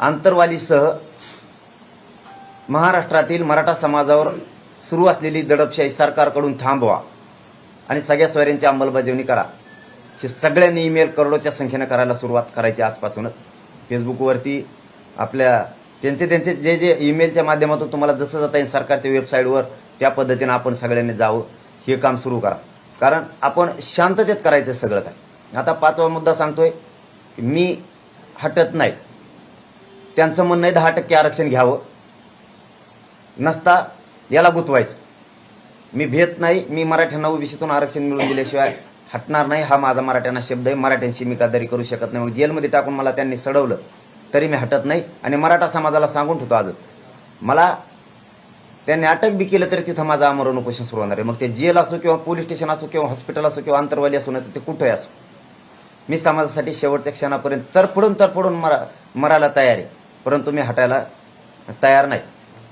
आंतरवालीसह महाराष्ट्रातील मराठा समाजावर सुरू असलेली दडपशाही सरकारकडून थांबवा आणि सगळ्या सोयऱ्यांची अंमलबजावणी करा. हे सगळ्यांनी ईमेल करोडोच्या संख्येनं करायला सुरुवात करायची आजपासूनच. फेसबुकवरती आपल्या त्यांचे त्यांचे जे जे ईमेलच्या माध्यमातून तुम्हाला जसं जाता येईल सरकारच्या वेबसाईटवर त्या पद्धतीनं आपण सगळ्यांनी जावं. हे काम सुरू करा. कारण आपण शांततेत करायचं सगळं काय आता पाचवा मुद्दा सांगतोय मी हटत नाही. त्यांचं म्हणणं आहे दहा टक्के आरक्षण घ्यावं. नसता याला गुतवायचं. मी भेट नाही मी मराठ्यांना ओबीसीतून आरक्षण मिळवून दिल्याशिवाय हटणार नाही हा माझा मराठ्यांना शब्द आहे. मराठ्यांशी मी गद्दारी करू शकत नाही. मग जेलमध्ये टाकून मला त्यांनी सडवलं तरी मी हटत नाही. आणि मराठा समाजाला सांगून ठेवतो आज. मला त्यांनी अटक बी केलं तरी तिथं माझं आमरण उपोषण सुरू होणार आहे. मग ते जेल असो किंवा पोलीस स्टेशन असो किंवा हॉस्पिटल असो किंवा आंतरवाली असो नाही तर ते कुठंही असो. मी समाजासाठी शेवटच्या क्षणापर्यंत तरफडून तरफडून मरा मरायला तयार आहे. परंतु मी हटायला तयार नाही.